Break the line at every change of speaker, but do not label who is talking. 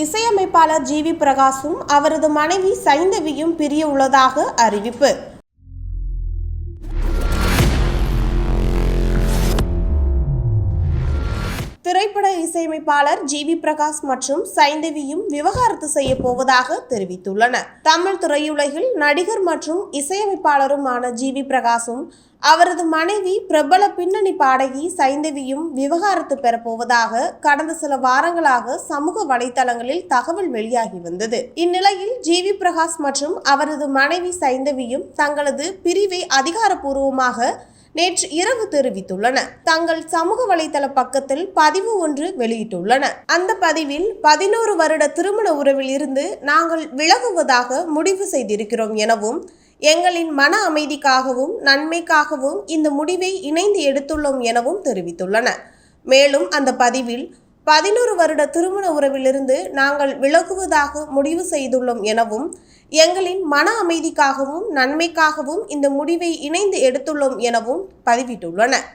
இசையமைப்பாளர் G we பிரகாஷும் அவரது மனைவி சைந்தவியும் பிரிய உள்ளதாக அறிவிப்பு. திரைப்பட இசையமைப்பாளர் ஜி வி பிரகாஷ் மற்றும் சைந்தவியும் விவகாரத்து செய்ய போவதாக தெரிவித்துள்ளனர். தமிழ் திரையுலகில் நடிகர் மற்றும் இசையமைப்பாளருமான ஜி வி பிரகாஷும் அவரது மனைவி பிரபல பின்னணி பாடகி சைந்தவியும் விவகாரத்து பெறப்போவதாக கடந்த சில வாரங்களாக சமூக வலைதளங்களில் தகவல் வெளியாகி வந்தது. இந்நிலையில் ஜி. வி. பிரகாஷ் மற்றும் அவரது மனைவி சைந்தவியும் தங்களது பிரிவை அதிகாரப்பூர்வமாக நேற்று இரவு தெரிவித்துள்ளன தங்கள் சமூக வலைதள பக்கத்தில் பதிவு ஒன்று வெளியிட்டுள்ளன. அந்த பதிவில் பதினோரு வருட திருமண உறவில் இருந்து நாங்கள் விலகுவதாக முடிவு செய்திருக்கிறோம் எனவும் எங்களின் மன அமைதிக்காகவும் நன்மைக்காகவும் இந்த முடிவை இணைந்து எடுத்துள்ளோம் எனவும் தெரிவித்துள்ளனர் மேலும் அந்த பதிவில் பதினோரு வருட திருமண உறவிலிருந்து நாங்கள் விலகுவதாக முடிவு செய்துள்ளோம் எனவும் எங்களின் மன அமைதிக்காகவும் நன்மைக்காகவும் இந்த முடிவை இணைந்து எடுத்துள்ளோம் எனவும் பதிவிட்டுள்ளனர்